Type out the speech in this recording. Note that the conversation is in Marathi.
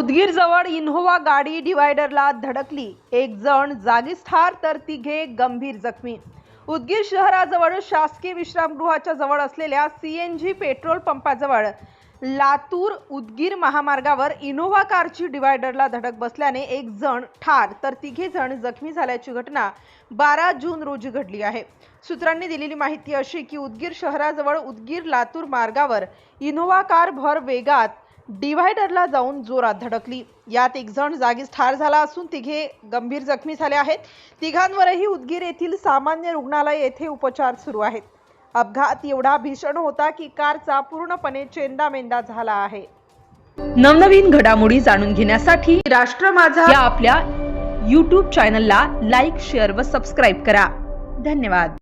उदगीर जवळ इन्होवा गाडी डिवायडरला धडकली. एक जण जागीच ठार तर तिघे गंभीर जखमी. उदगीर शहराजवळ शासकीय विश्रामगृहाच्या जवळ असलेल्या सी एन जी पेट्रोल पंपाजवळ लातूर उदगीर महामार्गावर इनोव्हा कारची डिवायडरला धडक बसल्याने एक जण ठार तर तिघे जण जखमी झाल्याची घटना बारा जून रोजी घडली आहे. सूत्रांनी दिलेली माहिती अशी की उदगीर शहराजवळ उदगीर लातूर मार्गावर इनोव्हा कार भर वेगात डिव्हायडरला जाऊन जोरात धडकली. यात एक जण जागीच ठार झाला असून तिघे गंभीर जखमी झाले आहेत. तिघांवरही उदगीर येथील सामान्य रुग्णालय येथे उपचार सुरू आहेत. अपघात एवढा भीषण होता की कारचा पूर्णपणे चेंदामेंदा झाला आहे. नवनवीन घडामोडी जाणून घेण्यासाठी राष्ट्र माझा या आपल्या यूट्यूब चॅनलला लाईक शेअर व सबस्क्राईब करा. धन्यवाद.